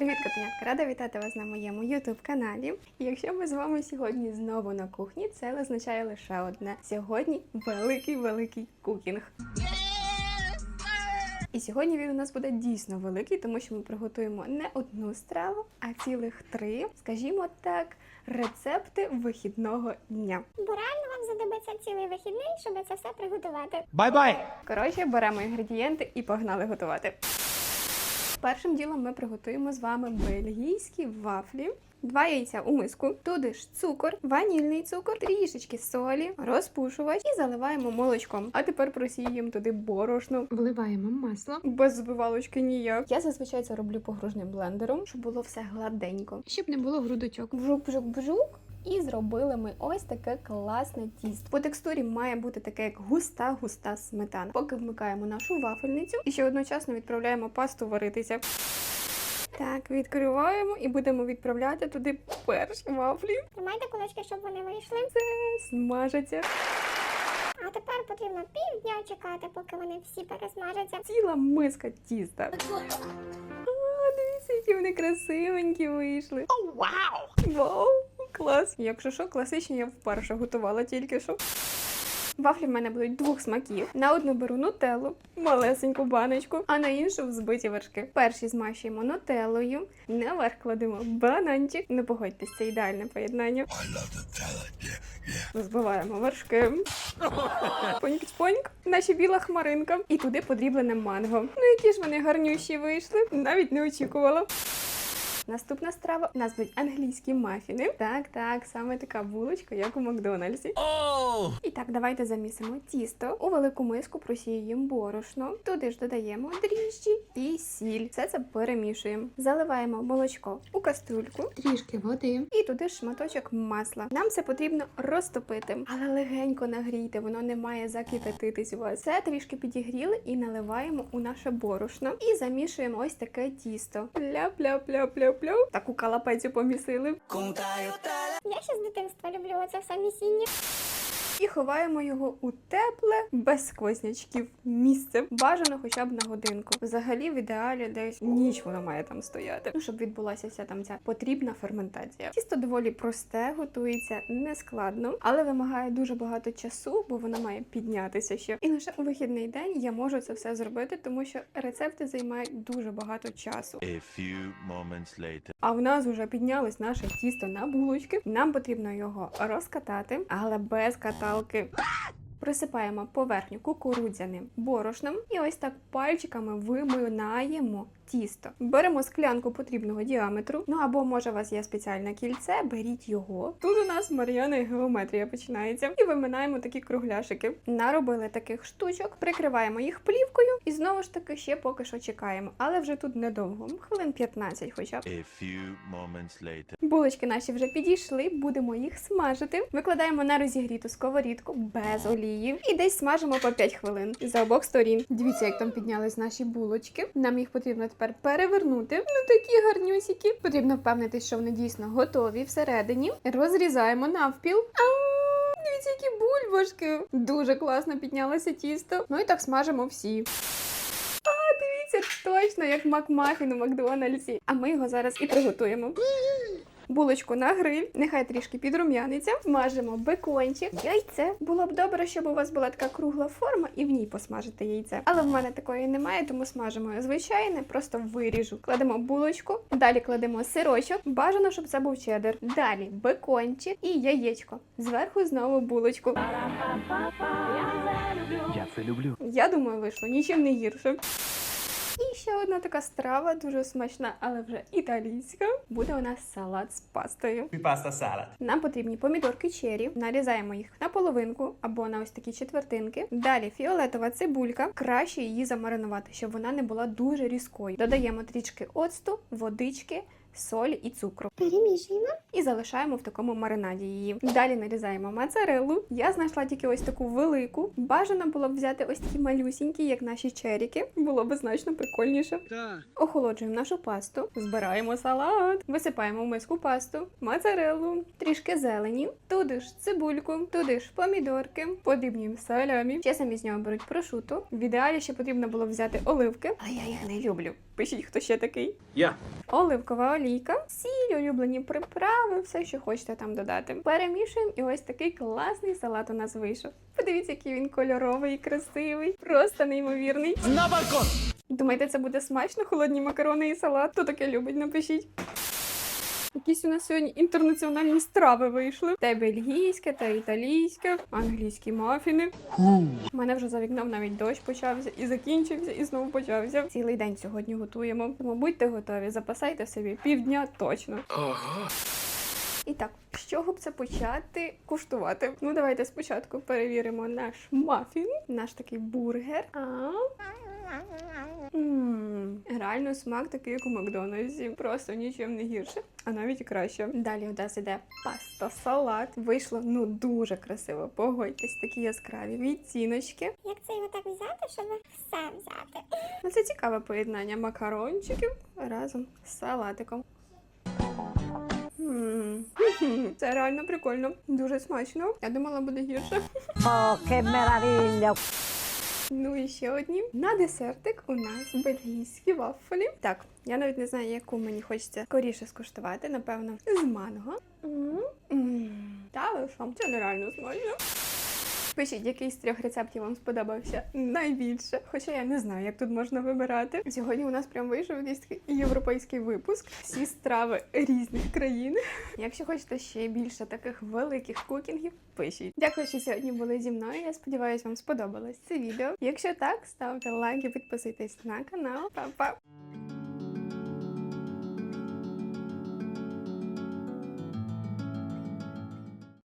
Привіт, котенятка! Рада вітати вас на моєму youtube каналі. І якщо ми з вами сьогодні знову на кухні, це означає лише одне: сьогодні великий великий кукінг. І сьогодні він у нас буде дійсно великий, тому що ми приготуємо не одну страву, а цілих три, скажімо так, рецепти вихідного дня. Бо реально вам знадобиться цілий вихідний, щоб це все приготувати. Бай-бай! Коротше, беремо інгредієнти і погнали готувати. Першим ділом ми приготуємо з вами бельгійські вафлі. Два яйця у миску, туди ж цукор, ванільний цукор, трішечки солі, розпушувач і заливаємо молочком. А тепер просіємо туди борошно. Вливаємо масло, Без збивалочки ніяк. Я зазвичай це роблю погружним блендером, щоб було все гладенько. щоб не було грудочок. Бжук-бжук-бжук. І зробили ми ось таке класне тісто. По текстурі має бути таке, як густа-густа сметана. Поки вмикаємо нашу вафельницю і ще одночасно відправляємо пасту варитися. Так, відкриваємо і будемо відправляти туди перші вафлі. Тримайте кулачки, щоб вони вийшли. Смажаться. А тепер потрібно півдня чекати, поки вони всі пересмажаться. Ціла миска тіста. А, дивіться, які вони красивенькі вийшли. Вау! Вау, клас! Якщо що, класичні я вперше готувала тільки що. Вафлі в мене будуть двох смаків. На одну беру нутеллу, малесеньку баночку, а на іншу взбиті вершки. Перші змащуємо нутеллою, наверх кладемо бананчик. Не погодьтесь, це ідеальне поєднання. Збиваємо вершки. Поньк-поньк, наші біла хмаринка. І туди подріблене манго. Ну які ж вони гарнющі вийшли, навіть не очікувала. Наступна страва у нас будуть англійські мафіни. Так, так, саме така булочка, як у Макдональдсі. Оу! І так, давайте замісимо тісто. У велику миску просіюємо борошно. Туди ж додаємо дріжджі і сіль. Все це перемішуємо. Заливаємо молочко у каструльку. Трішки води. І туди ж шматочок масла. Нам це потрібно розтопити, але легенько нагрійте, воно не має закипятитись у вас. Це трішки підігріли і наливаємо у наше борошно. І замішуємо ось таке тісто. Ля-пля-пля-пля-пля. Таку калапецю помісили. Я ще з дитинства люблю оце все місіння. І ховаємо його у тепле, без сквознячків місце. Бажано хоча б на годинку. Взагалі, в ідеалі десь ніч воно має там стояти. Ну, щоб відбулася вся там ця потрібна ферментація. Тісто доволі просте, готується нескладно, але вимагає дуже багато часу, бо воно має піднятися ще. І лише у вихідний день я можу це все зробити, тому що рецепти займають дуже багато часу. A few moments later. А в нас вже піднялось наше тісто на булочки. Нам потрібно його розкатати, але без каталки. Присипаємо поверхню кукурудзяним борошном і ось так пальчиками виминаємо тісто. Беремо склянку потрібного діаметру. Ну або може у вас є спеціальне кільце, беріть його. Тут у нас Мар'яна і геометрія починається. І виминаємо такі кругляшики. Наробили таких штучок, прикриваємо їх плівкою і знову ж таки ще поки що чекаємо. Але вже тут недовго, хвилин 15 хоча б. A few moments later. Булочки наші вже підійшли, будемо їх смажити. Викладаємо на розігріту сковорідку без олії і десь смажимо по 5 хвилин з обох сторін. Дивіться, як там піднялись наші булочки. Нам їх потрібно тепер перевернути. Ну такі гарнюсіки. Потрібно впевнитись, що вони дійсно готові всередині. Розрізаємо навпіл. А, Дивіться, які бульбашки! Дуже класно піднялося тісто. Ну і так смажимо всі. Дивіться, точно як Макмафін у Макдональдсі. А ми його зараз і приготуємо. Булочку на гриль, нехай трішки підрум'яниться. Смажимо бекончик, яйце. Було б добре, щоб у вас була така кругла форма і в ній посмажити яйце. Але в мене такої немає, тому смажимо звичайне, просто виріжу. Кладемо булочку, далі кладемо сирочок. Бажано, щоб це був чеддер. Далі бекончик і яєчко. Зверху знову булочку. Я це люблю. Я думаю, вийшло нічим не гірше. І ще одна така страва, дуже смачна, але вже італійська. Буде у нас салат з пастою. Паста салат. Нам потрібні помідорки чері, нарізаємо їх на половинку або на ось такі четвертинки. Далі фіолетова цибулька. Краще її замаринувати, щоб вона не була дуже різкою. Додаємо трішки оцту, водички. Солі і цукру Перемішуємо. і залишаємо в такому маринаді її. Далі нарізаємо моцареллу. Я знайшла тільки ось таку велику. Бажано було б взяти ось такі малюсінькі, як наші черіки. Було б значно прикольніше. Охолоджуємо нашу пасту, збираємо салат, висипаємо в миску пасту, моцареллу, трішки зелені, туди ж цибульку, туди ж помідорки, подрібнюємо салямі. Ще самі з нього беруть прошуту. В ідеалі ще потрібно було взяти оливки, але я їх не люблю. Пишіть, хто ще такий. Я. Оливкова олійка, сіль, улюблені приправи, все, що хочете там додати. Перемішуємо, і ось такий класний салат у нас вийшов. Подивіться, який він кольоровий і красивий, просто неймовірний. На балкон! Думаєте, це буде смачно? Холодні макарони і салат? Хто таке любить? Напишіть. Якісь у нас сьогодні інтернаціональні страви вийшли. та бельгійське, та італійське, англійські мафіни. У мене вже за вікном навіть дощ почався і закінчився, і знову почався. Цілий день сьогодні готуємо. Тому будьте готові, запасайте собі півдня точно. І так, з чого б це почати куштувати? Ну, давайте спочатку перевіримо наш мафін, наш такий бургер. А реально смак такий, як у Макдональдсі. Просто нічим не гірше, а навіть і краще. Далі у нас іде паста, салат. Вийшло ну дуже красиво. Погодьтесь, такі яскраві відтіночки. Як це його так взяти, щоб все взяти? Ну це цікаве поєднання макарончиків разом з салатиком. Це реально прикольно, дуже смачно. Я думала, буде гірше. О, ке меравілля! Ну і ще одні. На десертик у нас бельгійські вафлі. Так, я навіть не знаю, яку мені хочеться скоріше скуштувати. Напевно, з манго. Та ви що? Це нереально смачно. Пишіть, який з трьох рецептів вам сподобався найбільше. Хоча я не знаю, як тут можна вибирати. Сьогодні у нас прям вийшов якийсь такий європейський випуск. Всі страви різних країн. Якщо хочете ще більше таких великих кукінгів, пишіть. Дякую, що сьогодні були зі мною. Я сподіваюся, вам сподобалось це відео. Якщо так, ставте лайк і підписуйтесь на канал. Па-па!